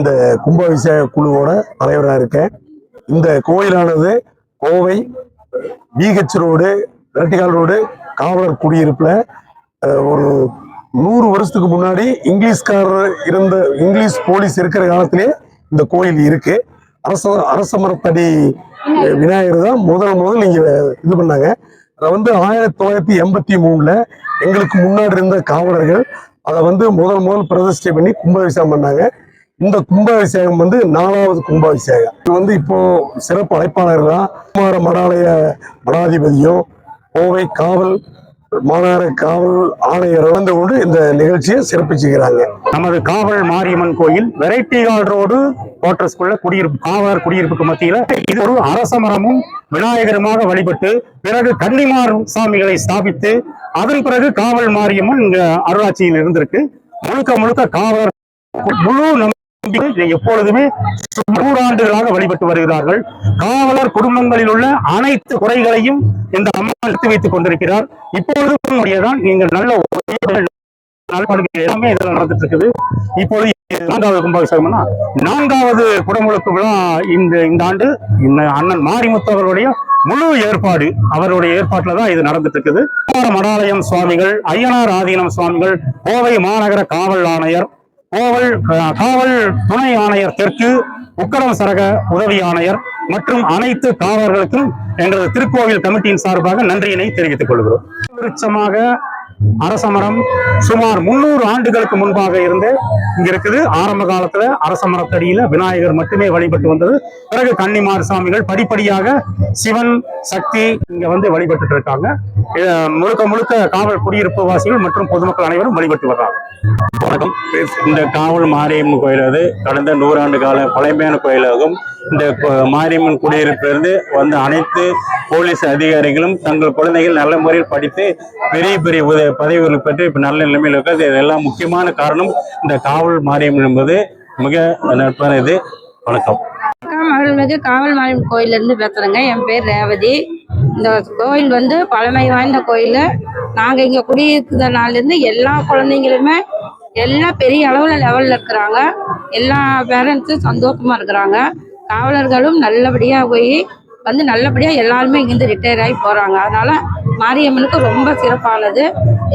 இந்த கும்பாபிஷேக குழுவோட தலைவராக இருக்கேன். இந்த கோயிலானது கோவை பிஹெச் ரோடு வெரட்டிகால் ரோடு காவலர் குடியிருப்பில் ஒரு நூறு வருஷத்துக்கு முன்னாடி இங்கிலீஷ்காரர் இருந்த இங்கிலீஷ் போலீஸ் இருக்கிற காலத்திலே இந்த கோயில் இருக்கு. அரச அரச மரத்தடி விநாயகர் தான் முதல் முதல் இங்கே இது பண்ணாங்க. அதை வந்து ஆயிரத்தி தொள்ளாயிரத்தி எண்பத்தி மூணில் எங்களுக்கு முன்னாடி இருந்த காவலர்கள் அதை வந்து முதல் முதல் பிரதிஷ்டை பண்ணி கும்பாபிஷேகம் பண்ணாங்க. இந்த கும்பாபிஷேகம் வந்து நாலாவது கும்பாபிஷேகம். இது வந்து இப்போ சிறப்பு அழைப்பாளர்களா குமார மடாலய மடாதிபதியும் கோவை காவல் மாநகர காவல் ஆணையர் கலந்து கொண்டு இந்த நிகழ்ச்சியை சிறப்பிச்சுக்கிறாங்க. நமது காவல் மாரியம்மன் கோயில் வெரைட்டி வெரைட்டிகால் ரோடு குவார்டர்ஸ்குள்ள குடியிருப்பு காவலர் குடியிருப்புக்கு மத்தியில இது ஒரு அரச மரமும் விநாயகருமாக வழிபட்டு பிறகு கன்னிமார் சாமிகளை ஸ்தாபித்து அதன் பிறகு காவல் மாரியம்மன் இங்க அருளாட்சியில் இருந்திருக்கு. முழுக்க முழுக்க காவலர் முழு நம்பிக்கை எப்பொழுதுமே நூறாண்டுகளாக வழிபட்டு வருகிறார்கள். காவலர் குடும்பங்களில் உள்ள அனைத்து குறைகளையும் இந்த அம்மா எடுத்து வைத்துக் கொண்டிருக்கிறார். இப்பொழுதும் தான் நீங்கள் நல்ல உதவிகள் எல்லாமே இதில் நடந்துட்டு இருக்குது. இப்போது நான்காவது கும்பாபிஷேகம்னா நான்காவது குடமுழுக்கு விழா இந்த இந்த ஆண்டு இந்த அண்ணன் மாரிமுத்து அவர்களுடைய முழு ஏற்பாடு அவருடைய ஏற்பாட்டில் தான் இது நடந்துட்டு இருக்குது. மடாலயம் சுவாமிகள் ஐயனார் ஆதீனம் சுவாமிகள் கோவை மாநகர காவல் ஆணையர் கோவல் காவல் துணை ஆணையர் தெற்கு உக்கடம் சரக உதவி ஆணையர் மற்றும் அனைத்து காவலர்களுக்கும் எங்களது திருக்கோவில் கமிட்டியின் சார்பாக நன்றியினை தெரிவித்துக் கொள்கிறோம். விருட்சமாக அரசமரம் சுமார் முன்னூறு ஆண்டுகளுக்கு முன்பாக இருந்து இங்க இருக்குது. ஆரம்ப காலத்துல அரசமரத்தடியில விநாயகர் மட்டுமே வழிபட்டு வந்தது. பிறகு கன்னிமார் சாமிகள் படிப்படியாக சிவன் சக்தி இங்க வந்து வழிபட்டு இருக்காங்க. முழுக்க முழுக்க காவல் குடியிருப்பு வாசிகள் மற்றும் பொதுமக்கள் அனைவரும் வழிபட்டு வர்றாங்க. வணக்கம். இந்த காவல் மாரியம்மன் கோயில் அது. கடந்த நூறாண்டு கால பழமையான கோயிலாகும் இந்த மாரியம்மன் குடியிருப்பிலிருந்து வந்த அனைத்து போலீஸ் அதிகாரிகளும் தங்கள் குழந்தைகள் நல்ல முறையில் படித்து பெரிய பெரிய உத பதவிகள் பெற்று இப்ப நல்ல நிலைமையில் இருக்கிறது இதெல்லாம் முக்கியமான காரணம் இந்த காவல் மாரியம்மன் என்பது. மிக நட்பான இது. வணக்கம். வணக்கம். அருள்மிகு காவல் மாரியம்மன் கோயிலிருந்து பேசுகிறேங்க என் பேர் ரேவதி. இந்த கோயில் வந்து பழமை வாய்ந்த கோயில். நாங்கள் இங்கே குடியிருக்கிறதுனாலேருந்து எல்லா குழந்தைங்களுமே எல்லாம் பெரிய அளவில் லெவலில் இருக்கிறாங்க. எல்லா பேரண்ட்ஸும் சந்தோஷமாக இருக்கிறாங்க. காவலர்களும் நல்லபடியாக போய் வந்து நல்லபடியாக எல்லாருமே இங்கேருந்து ரிட்டையர் ஆகி போகிறாங்க அதனால் மாரியம்மனுக்கு ரொம்ப சிறப்பானது.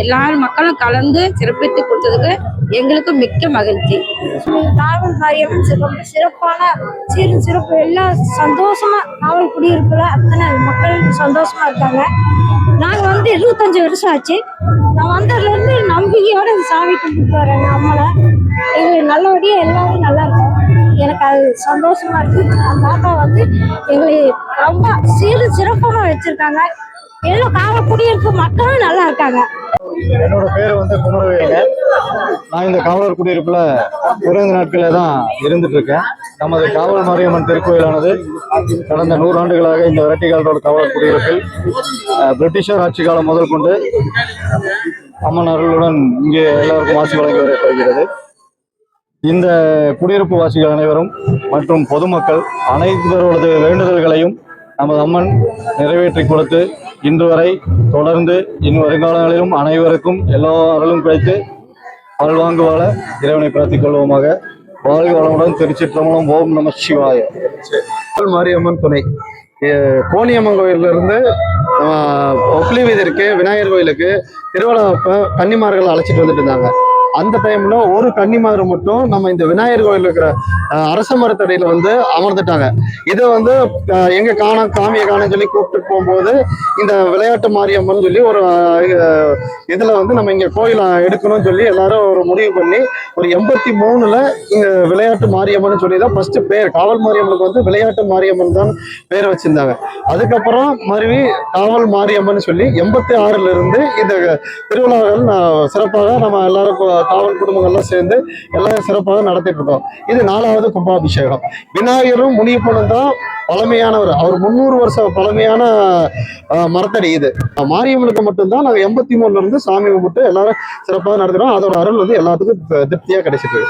எல்லாரும் மக்களும் கலந்து சிறப்பித்து கொடுத்ததுக்கு எங்களுக்கு மிக்க மகிழ்ச்சி. காவல் மாரியம்மன் ரொம்ப சிறப்பான சீரும் சிறப்பு எல்லாம் சந்தோஷமா காவல் குடியிருப்புல அத்தனை மக்கள் சந்தோஷமா இருக்காங்க. நாங்கள் வந்து இருபத்தஞ்சு வருஷம் ஆச்சு. நான் வந்ததுலேருந்து நம்பிக்கையோட இந்த சாமி கும்பிட்டு வரேன் அம்மனை எங்களுக்கு நல்லபடியாக எல்லாரும் நல்லா இருக்கும் எனக்கு அது சந்தோஷமா இருக்கு. அந்த தாத்தா வந்து எங்களை ரொம்ப சீரு சிறப்பாக வச்சிருக்காங்க. எல்லாம் காவல் மக்களும் நல்லா இருக்காங்க. என்னோட பேர் வந்து குமரவேங்க நான் இந்த காவலர் குடியிருப்புல குறைந்த நாட்களே தான் இருந்துட்டு இருக்கேன் நமது காவல் மாரியம்மன் திருக்கோயிலானது கடந்த நூறாண்டுகளாக இந்த வெரைட்டிகால் காவலர் குடியிருப்பில் பிரிட்டிஷார் ஆட்சி காலம் முதல் கொண்டு அம்மன் அருளுடன் இங்கே எல்லாருக்கும் ஆட்சி வழங்கி வரப்படுகிறது. இந்த குடியிருப்பு வாசிகள் அனைவரும் மற்றும் பொதுமக்கள் அனைவரோடது வேண்டுதல்களையும் நமது அம்மன் நிறைவேற்றி கொடுத்து இன்று வரை தொடர்ந்து இன் வருங்காலங்களிலும் அனைவருக்கும் எல்லா அருளும் கிடைத்து வாழ்வாங்கு வாழ இறைவனை பிரார்த்திக் கொள்வோமாக. வாழ்க வளமுடன் திருச்சிற்றம்பலம். ஓம் நம சிவாய. மாரியம்மன் துணை. கோணியம்மன் கோயில்ல இருந்து ஒப்ளி வீதிற்கு விநாயகர் கோயிலுக்கு திருவிழா அப்ப கன்னிமார்கள் அழைச்சிட்டு வந்துட்டு இருந்தாங்க. அந்த டைம்ல ஒரு கன்னிமார் மட்டும் நம்ம இந்த விநாயகர் கோயில் இருக்கிற அரச மரத்தடையில வந்து அமர்ந்துட்டாங்க. இதை வந்து எங்க காண காமிய காணன்னு சொல்லி கூப்பிட்டு போகும்போது இந்த விளையாட்டு மாரியம்மன் சொல்லி ஒரு இதுல வந்து நம்ம இங்க கோயில் எடுக்கணும்னு சொல்லி எல்லாரும் ஒரு முடிவு பண்ணி ஒரு எண்பத்தி மூணுல இங்க விளையாட்டு மாரியம்மன் சொல்லி தான் ஃபர்ஸ்ட் பேர். காவல் மாரியம்மனுக்கு வந்து விளையாட்டு மாரியம்மன் தான் பேர் வச்சிருந்தாங்க. அதுக்கப்புறம் மருவி காவல் மாரியம்மன் சொல்லி எண்பத்தி ஆறுல இருந்து இந்த திருவிழாக்கள் நான் சிறப்பாக நம்ம எல்லாரும் கு- காவல் குடும்பங்கள்லாம் சேர்ந்து எல்லாம் சிறப்பாக நடத்திட்டு இருக்கோம். இது நாலாவது கும்பாபிஷேகம். விநாயகரும் முனியப்பனும் தான் பழமையானவர். அவர் முந்நூறு வருஷம் பழமையான மரத்தடி இது. மாரியம்மனுக்கு மட்டும்தான் நாங்கள் எண்பத்தி மூணுல இருந்து சாமி கும்பிட்டு எல்லாரும் சிறப்பாக நடத்துகிறோம் அதோட அருள் வந்து எல்லாத்துக்கும் திருப்தியாக கிடைச்சிட்டு